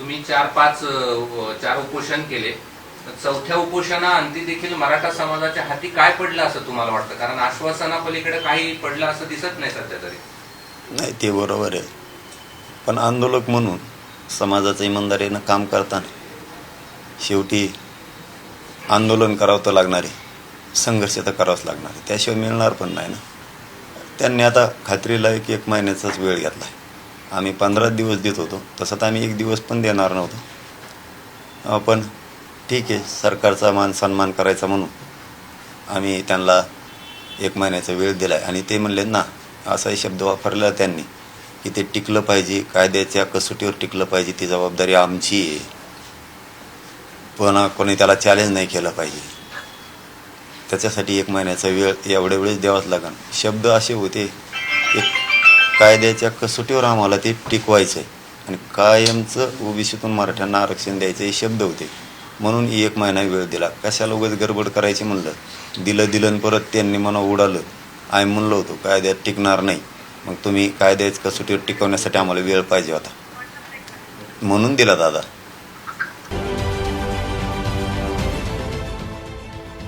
तुम्ही चार पाच चार उपोषण केले. तर चौथ्या उपोषणाअंती देखील मराठा समाजाच्या हाती काय पडलं असं तुम्हाला वाटतं? कारण आश्वासनापलीकडे काही पडलं असं दिसत नाही सध्या तरी. नाही ते बरोबर आहे. पण आंदोलक म्हणून समाजाचं इमानदारीनं काम करताना शेवटी आंदोलन करावं तर लागणार आहे संघर्ष तर करावंच लागणार. आहे त्याशिवाय मिळणार पण नाही ना. त्यांनी आता खात्रीला एक एक महिन्याचाच वेळ घेतला आहे आम्ही पंधरा दिवस देत होतो. तसं तर आम्ही एक दिवस पण देणार नव्हतो. पण ठीक आहे सरकारचा मान सन्मान करायचा म्हणून आम्ही त्यांना एक महिन्याचा वेळ दिला आहे आणि ते म्हणले ना असाही शब्द वापरला त्यांनी की ते टिकलं पाहिजे कायद्याच्या कसोटीवर टिकलं पाहिजे ती जबाबदारी आमची आहे. पण कोणी त्याला चॅलेंज नाही केलं पाहिजे. त्याच्यासाठी एक महिन्याचा वेळ एवढ्या वेळेस द्यावाच लागेल शब्द असे होते एक कायद्याच्या कसोटीवर आम्हाला ते टिकवायचं आहे आणि कायमचं ओबीसीतून मराठ्यांना आरक्षण द्यायचं हे शब्द होते. म्हणून एक महिना वेळ दिला. कशाला उगाच गडबड करायची म्हणलं? दिलं दिलं परत त्यांनी मला उडालं. आम्ही म्हणलो होतो कायद्यात टिकणार नाही. मग तुम्ही कायद्याच्या कसोटीवर टिकवण्यासाठी आम्हाला वेळ पाहिजे होता. म्हणून दिला दादा.